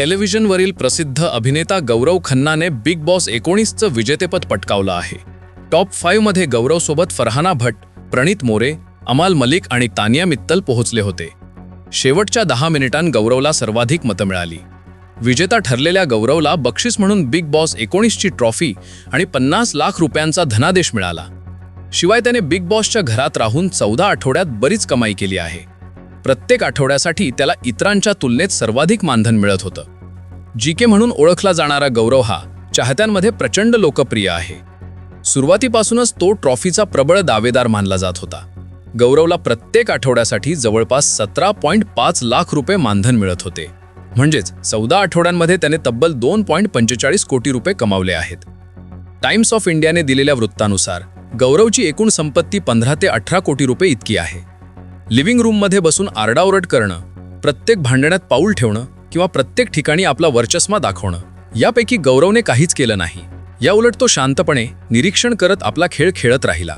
टेलिव्हिजनवरील प्रसिद्ध अभिनेता गौरव खन्नाने big boss एकोणीसचं विजेतेपद पटकावलं आहे. टॉप फाईव्हमध्ये गौरवसोबत फरहाना भट प्रणित मोरे अमाल मलिक आणि तानिया मित्तल पोहोचले होते. शेवटच्या दहा मिनिटांत गौरवला सर्वाधिक मतं मिळाली. विजेता ठरलेल्या गौरवला बक्षीस म्हणून बिग बॉस एकोणीसची ट्रॉफी आणि पन्नास लाख रुपयांचा धनादेश मिळाला. शिवाय त्याने बिग बॉसच्या घरात राहून चौदा आठवड्यात बरीच कमाई केली आहे. प्रत्येक आठवड्यासाठी त्याला इतरांच्या तुलनेत सर्वाधिक मानधन मिळत होतं. जी के म्हणून ओळखला जाणारा गौरव हा चाहत्यांमध्ये प्रचंड लोकप्रिय आहे. सुरुवातीपासूनच तो ट्रॉफीचा प्रबळ दावेदार मानला जात होता. गौरवला प्रत्येक आठवड्यासाठी जवळपास सतरा पॉईंट पाच लाख रुपये मानधन मिळत होते. म्हणजेच चौदा आठवड्यांमध्ये त्याने तब्बल दोन पॉईंट पंचेचाळीस कोटी रुपये कमावले आहेत. टाइम्स ऑफ इंडियाने दिलेल्या वृत्तानुसार गौरवची एकूण संपत्ती पंधरा ते अठरा कोटी रुपये इतकी आहे. लिव्हिंग रूममध्ये बसून आरडाओरड करणं प्रत्येक भांडण्यात पाऊल ठेवणं किंवा प्रत्येक ठिकाणी आपला वर्चस्मा दाखवणं यापैकी गौरवने काहीच केलं नाही. याउलट तो शांतपणे निरीक्षण करत आपला खेळ खेळत राहिला.